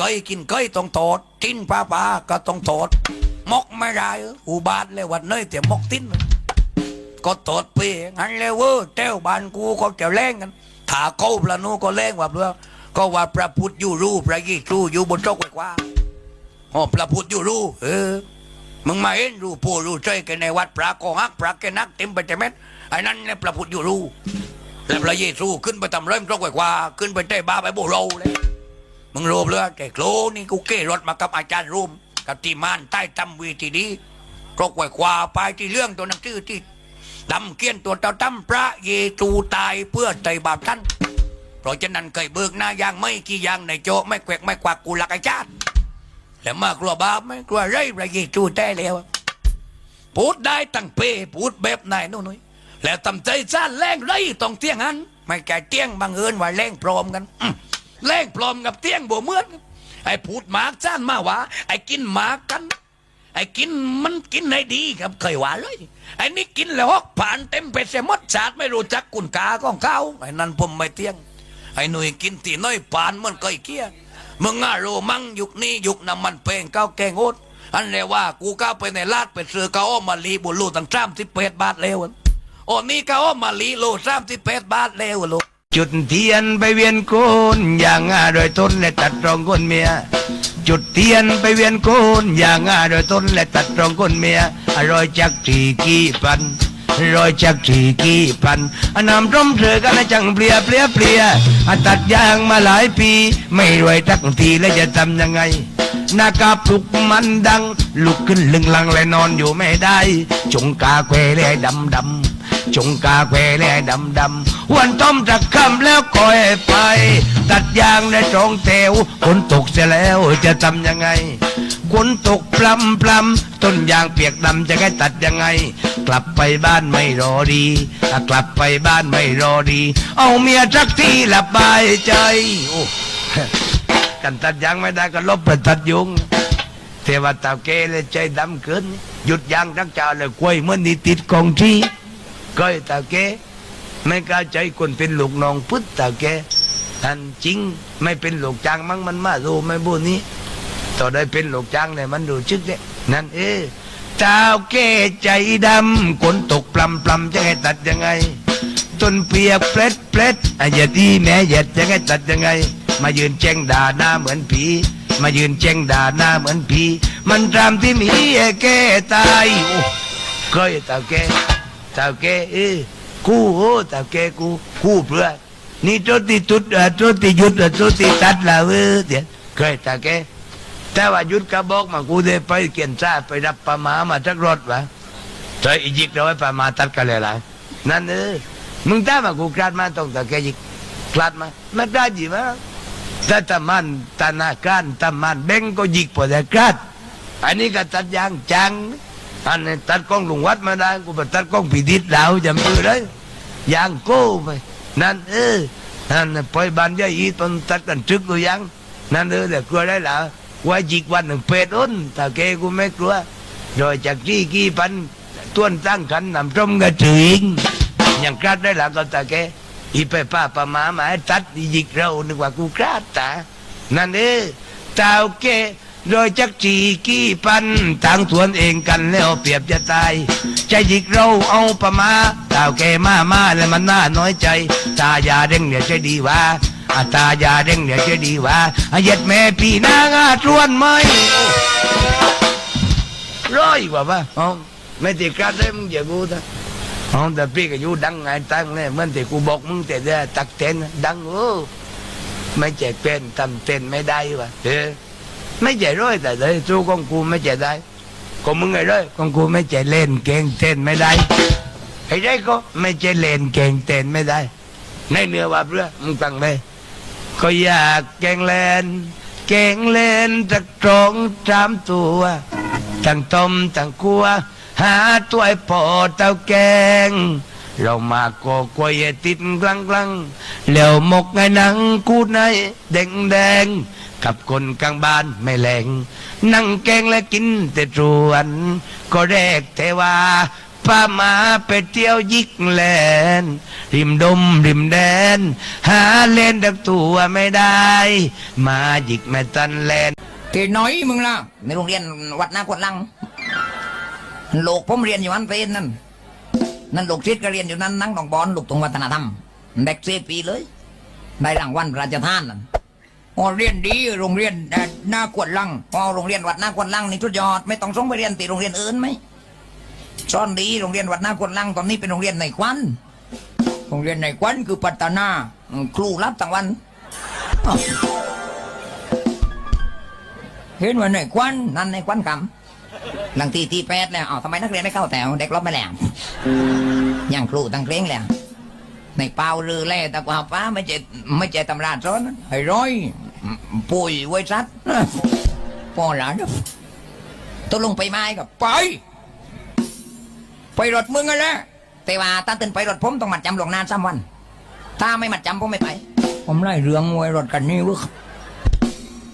ไก่กินไก่ต้องโทษทิ้นปลาปลาก็ต้องโทษมกไม่ได้อออุบาทเลยวันเนยแต่มกทิ้นก็โทษไปงั้นเลยเว้ยเต้วบ้านกูก็จะแรงกันถ้าเขาพระนูก็แรงว่าเพื่อก็ว่าพระพุทธอยู่รู้พระเยซูอยู่บนโต๊ะไว้กว่าอ๋อพระพุทธอยู่รู้เออมึงมาเห็นรู้ผู้รู้ใจกันในวัดพระก็ฮักพระแกนักเต็มไปแต่เม็ดไอ้นั่นแหละพระพุทธอยู่รู้และพระเยซูขึ้นไปทำเริ่มตรงไว้กว่า ขึ้นไปเตะบ้าไปโบเรเลย มึงรู้เลยแต่โคลนี่กูเก้รถมากับอาจารย์รูมกับทีมานใต้ตำวีทีดีตรงไว้กว่าไปที่เรื่องตัวหนังสือที่ดำเกี้ยนตัวเต่าตั้มพระเยซูตายเพื่อไตบาปท่าน เพราะฉะนั้นเคยเบิกหน้ายางไม่กี่อย่างในโจไม่แกวกไม่กวักกูหลักอาจารย์แล้วมากลัวบาปไหมกลัวไรพระเยซูได้แล้วพูดได้ตั้งเปพูดแบบไหนนู่นนี่แล้วทำใจซ่านแรงไรต้องเตี้ยงหันไม่แก่เตี้ยงบังเอิญว่าแรงพร้อมกัน แรงพร้อมกับเตี้ยงบ่เหมือนไอ้พูดหมากซ่านมาว่าไอ้กินหมากกัน ไอ้กินมันกินให้ดีครับเคยว่าเลยไอ้นี่กินแล้วฮอกผ่านเต็มเป็ดเสียหมดชาติไม่รู้จักกุนกาของเขาไอ้นั่นผมไม่เตี้ยง ไอ้หนุ่ยกินตีน้อยปานมันเคยเกี้ยมึงง่าโรมั่งยุคนี้ยุคน้ำมันเพลงเก้าแกงโอดอันเรียว่ากูก้าไปในลาดไปซื้อก้าวมาลีบุลูตั้งสามสิบแปดบาทแล้วอะโอ้นี่ก้าวมาลีโลสามสิบแปดบาทแล้วลูก จุดเทียนไปเวียนโกนอย่างอาโดยต้นและตัดรองก้นเมีย จุดเทียนไปเวียนโกนอย่างอาโดยต้นและตัดรองก้นเมียอร่อยจากทีกี่พันรอยจากทีกี่พันอนนำร่มเธอกันจังเปลียเปลียเปลียอะตัดยางมาหลายปี ไม่รวยทักทีแล้วจะทำยังไงหน้ากาปลุกมันดัง ลุกขึ้นลึงลังและนอนอยู่ไม่ได้ จงกาแควและดำดำ จงกาแควแลดำดำวันต้มจักคำแล้วคอยไป ตัดยางในตรงเตวฝนตกเสียแล้วจะทำยังไงฝนตกพลำพลำต้นยางเปียกดำจะให้ตัดยังไง กลับไปบ้านไม่รอดีกลับไปบ้านไม่รอดี เอาเมียสักทีละบายใจโอ้กันตัดยางไม่ได้ก็ลบไปตัดยุงเทวตาเกเลยใจดำเกินหยุดยางทักจ่าเลยควยเมื่อนนี่ติดกองที่ ก้อยตาเกไม่กล้าใจคนเป็นลูกน้องพุทธตาเกอันจริงไม่เป็นลูกจ้างมั้งมันมาดูไม่บูนี้ต่อได้เป็นลูกจ้างเนี่ยมันดูชึกเนี่ยนั่นเออเจ้าเกใจดำคนตกปลำปลำจะให้ตัดยังไงต้นเปียกเพล็ดเพล็ดอย่าดีแม่อย่าจะให้ตัดยังไง มายืนแจ้งด่าหน้าเหมือนผีมายืนแจ้งด่าหน้าเหมือนผีมันตามที่มีไอ้แก่ตายโอ้เคยตาแก ตาแกเอ้กูโอ้ตาแกกูกูเพื่อนี่โจติตุดอะโจติหยุดอะโจติตัดละเว้ยเดี๋ยวเคยตาแกแต่ว่าหยุดกระบอกมากูได้ไปเกียนซ่าไปรับปลาหมามาจากรถวะใส่อีจิกเราไว้ปามาตัดกันเลยล่ะนั่นเออมึงตามมากูกลาดมาต้องตะแกยิกกลาดมาไม่ได้จีมาถ้าตะมันตานาการตะมันเบ่งก็ยิกพอแต่กลาดอันนี้ก็ตัดยางจัง อันนี้ตัดกล้องลุงวัดมาได้กูไปตัดกล้องผีดิษดาวจำมือเลยยางโก้ไปนั่นเออนั่นน่ะปล่อยบานยายอีตอนตัดกันจึกกูยังนั่นเออแต่กลัวได้ละว่าจิกวันหนึ่งเป็ดอ้นตาแกกูไม่กลัวโดยจากที่กี่พันต้วนตั้งขันนำส้มกระถึงอย่างกราดได้หลังก็ตาแกอีไปป้าปะหมาหมาให้ตัดอียิกเรานึกว่ากูกราดตานั่นเอ้ตาวแก โดยจักจีกี่พันต่างทวนเองกันแล้วเปรียบจะตาย ใจยิกเราเอาประมาตาวแกมามาแล้วมันน่าน้อยใจ ตายาเด้งเนี่ยใจดีว่าอาตายาเด้งเนี่ยใจดีว่าอาเย็ดแม่พี่นางอาทวนไหมร้อยกว่าปะอ๋อไม่ติดกาดเลยมึงอย่ากูนะอ๋อแต่พี่ก็อยู่ดังไงตั้งเลยเหมื่อนที่กูบอกมึงแต่เดียตักเต้นดังโอ้ไม่ใจเป็นทำเต้นไม่ได้วะเออ ไม่ใจร้อยแต่เลยสู้ของกูไม่ใจได้ของมึงไงร้อยของกูไม่ใจเล่นเก่งเต้นไม่ได้ไอ้ได้ก็ไม่ใจเล่นเก่งเต้นไม่ได้ในเนื้อว่าเพื่อมึงฟังเลยก็อยากแกงเล่นแกงเล่นจากตรงสามตัวตั้งต้มตั้งกัวหาตัวไอ้ปอเต้าแกงเรามาก็กวยติดกลังกลังแล้วหมกไงหนังกูในแดงแดง กับคนกลางบ้านไม่แหลง นั่งแกงและกินแต่จวน ก็แรกแต่ว่าปพามาไปเที่ยวยิกแลน ริมดมริมแดน หาเล่นดักตัวไม่ได้ มาจิกแม่ตันแลนด์ที่น้อยมึงล่ะ ในโรงเรียนวัดนาควนลังลูกผมเรียนอยู่อันเป็นนั่น นั่นลูกชิดก็เรียนอยู่นั่นนั่งตองบอลลูกตรงวัฒนธรรมเด็กเซปีเลย ได้รางวัลระราชทานนั่น อ๋อเรียนดีโรงเรียนเอ่อนาควนลังอ๋อโรงเรียนวัดหน้าควนลังนี่ชุดยอดไม่ต้องส่งไปเรียนตีโรงเรียนอื่นไหมสอนดีโรงเรียนวัดหน้าควนลังตอนนี้เป็นโรงเรียนในควัน โรงเรียนในควันคือปัตตานาอืมครูรับต่างวันอ้าวเห็นว่าในควันนั่นในควันคำหลังตีตีแปดแล้วอ้าวทำไมนักเรียนไม่เข้าแถวเด็กรบไม่แหล้วยังครูตั้งเคร่งแล้ว ในเปล่าลือแล่แต่ว่าป้าไม่เจไม่เจตำราซ้อนไอ้ร้อย ปุ๋ยไว้ซัดพ่อหลานต้องลงไปไม้กับไป ไปรถมึงกันแหละแต่ว่าตาตื่นไปรถผมต้องมัดจำหลงนานสามวัน ถ้าไม่มัดจำผมไม่ไป ผมไล่เรื่องไว้รถกันนี่วะ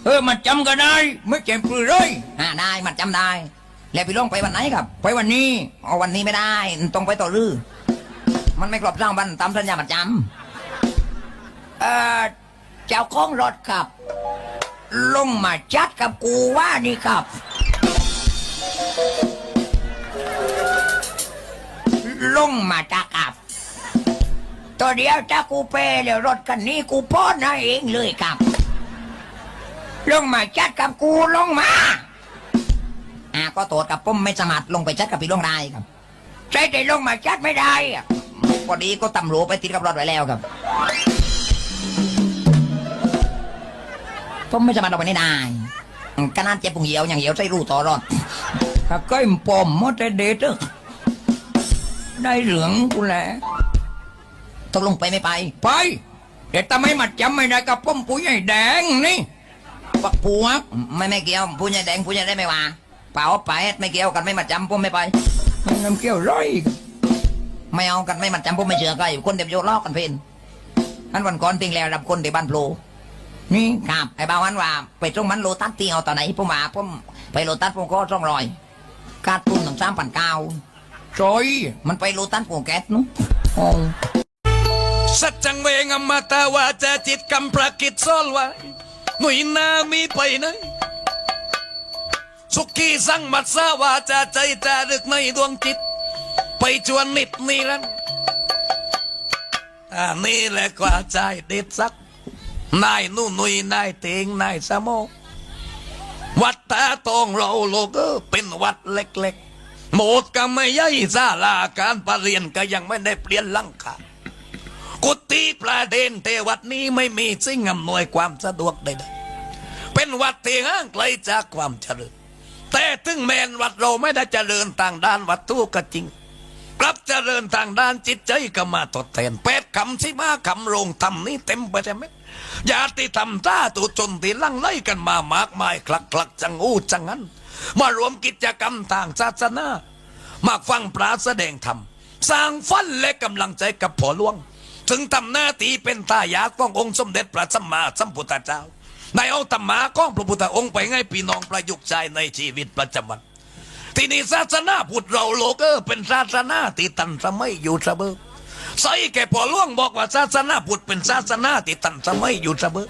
เออมันจำก็ได้ ไม่เจ็บปลือเลยอ่าได้มันจำได้ แล้วพี่ลงไปวันไหนครับ ไปวันนี้เอาวันนี้ไม่ได้ต้องไปต่อรือมันไม่ครบสร้างวันตามสัญญามันจำเออ เจ้าของรถครับ ลงมาจัดกับกูว่านี่ครับ ลงมาจักกับ ตัวเดียวถ้ากูเปย์แล้วรถคันนี้กูป้อนให้เองเลยครับ ลงมาจัดกับกูลงมาอ่าก็โตดกับผมไม่สามารลงไปจัดกับพี่ลงได้ครับ ใช่แต่ลงมาจัดไม่ได้อะพอดีก็ตำรวจไปติดกับรถไว้แล้วครับ ผมไม่สามารถลงไปได้ขนาดเจ็บปุงเหี่ยวอย่างเหี่ยวใส่รูต่อรอดถ้าก้อยปอมมดแต่เด็ดเด้อได้เหลืองกูแหละตกลงไปไม่ไป ไป เดี๋ยวทำไมมัดจำไม่ได้กับผมปุ๋ยใหญ่แดงนี่ปักผัวไม่ไม่เกี่ยวผู้ใหญ่แดงผู้ใหญ่ได้ไม่ว่าเปล่าไปไม่เกี่ยวกันไม่มาจำผมไม่ไปน้ำเกี่ยวร้อยไม่เอากันไม่มาจำผมไม่เชื่อใครคนเดียวโยลอกกันเพนอันวันก่อนติงแล้วรับคนที่บ้านโพล นี่ครับไอ้บ่าววันว่าไปตรงมันโลตัสตีเอาตอนไหนผมมาผมไปโลตัสผมก็ต้องรอยกาดปุ่นถึงสามพันเก้าจอยมันไปโลตัสปูแก๊สนู้นโอ้สัจจังเวงอมตาวาจาจิตกำประกิจซอลไว้หนุ่ยนามีไปไหนสุขีสังมัตสาวาจาใจจารึกในดวงจิต ไปจวนนิดนี่ลันอันนี้แหละกว่าใจเด็ดสัก นายนู่นนุยนายเตงนายสมองวัดตาตองเราโลกเป็นวัดเล็กๆโหมดก็ไม่ย่อยซาลาการประเรียนก็ยังไม่ได้เปลี่ยนลังคากุฏิประเด็นเทวัดนี้ไม่มีสิ่งอำนวยความสะดวกใดๆเป็นวัดที่ห่างไกลจากความเจริญ แต่ถึงแม้นวัดเราไม่ได้เจริญทางด้านวัตถุก็จริง กลับเจริญทางด้านจิตใจก็มาทดแทนแปดคำสิมาคำโรงทำนี้เต็มไปใช่ไหมญาติธรรมตาตุจนที่ลังไล่กันมามากมายคลักคลักจังอู้จังงั้น มารวมกิจกรรมทางศาสนามาฟังพระแสดงธรรมสร้างฟันและกำลังใจกับผัวหลวงถึงทำหน้าที่เป็นตายาขององค์สมเด็จพระสัมมาสัมพุทธเจ้าในเอาธรรมะของพระพุทธองค์ไปให้พี่น้องประยุกต์ใจในชีวิตประจำวัน ที่นี่ศาสนาพุทธเราโลกเออเป็นศาสนาที่ตันสมัยอยู่เสมอใส่แก่พอหล่วงบอกว่าศาสนาพุทธเป็นศาสนาที่ตันสมัยอยู่เสมอ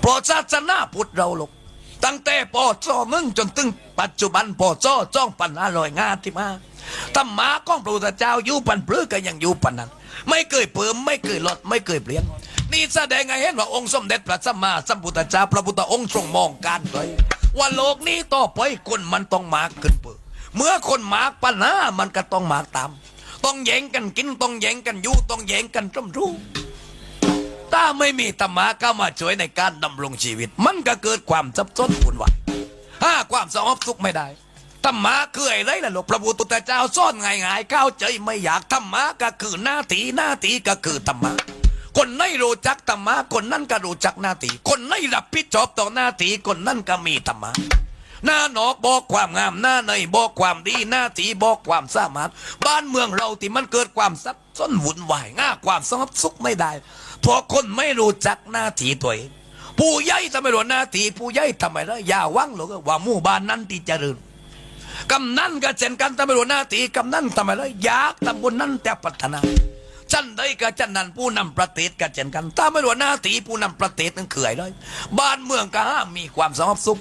เพราะศาสนาพุทธเราโลกตั้งแต่ปอจ้อมึงจนถึงปัจจุบันปอจ้อจ้องปันอร่อยงาที่มาธรรมะของพระพุทธเจ้าอยู่ปันเปลือก็ยังอยู่ปันนั้น ไม่เคยเพิ่มไม่เคยลดไม่เคยเปลี่ยนนี่แสดงให้เห็นว่าองค์สมเด็จพระสัมมาสัมพุทธเจ้าพระพุทธองค์ทรงมองการไว้ว่าโลกนี้ต่อไปคนมันต้องมากขึ้นเปิ เมื่อคนหมากปัญหามันก็ต้องหมากตาม ต้องแย่งกันกินต้องแย่งกันอยู่ต้องแย่งกันจมรู้ถ้าไม่มีธรรมะเข้ามาช่วยในการดำรงชีวิต มันก็เกิดความซับซ้นวุ่นวายห้าความสงบสุขไม่ได้ธรรมะคืออะไรล่ะหลูกพระพุทธเจ้าสอนง่ายๆเข้าใจไม่อยากธรรมะก็คือหน้าที่หน้าทีก็คือธรรมะคนไหนรู้จักธรรมะคนนั้นก็รู้จักหน้าทีคนไหนรับผิดชอบต่อหน้าทีคนนั้นก็มีธรรมะ หน้าหนอกบอกความงามหน้าในบอกความดีหน้าทีบอกความสามารถ บ้านเมืองเราที่มันเกิดความซับซ้อนวุ่นวายง่าความสงบสุขไม่ได้เพราะคนไม่รู้จักหน้าที่ตัวเองผู้ใหญ่ทำไมรู้หน้าที่ผู้ใหญ่ทำไมล่ะอย่าหวังหรอกว่าหมู่บ้านนั้นที่เจริญกำนันก็เช่นกันตำไมรวจหน้าตีกำนันทำไมเลยอยากตำบลนั้นแต่พัฒนาจันได้ก็จันนั้นผู้นำประเทศก็เช่นกันตำรวจหน้าตีผู้นำประเทศนั่นเขื่อยเลยบ้านเมืองก็ห้ามมีความสงบสุข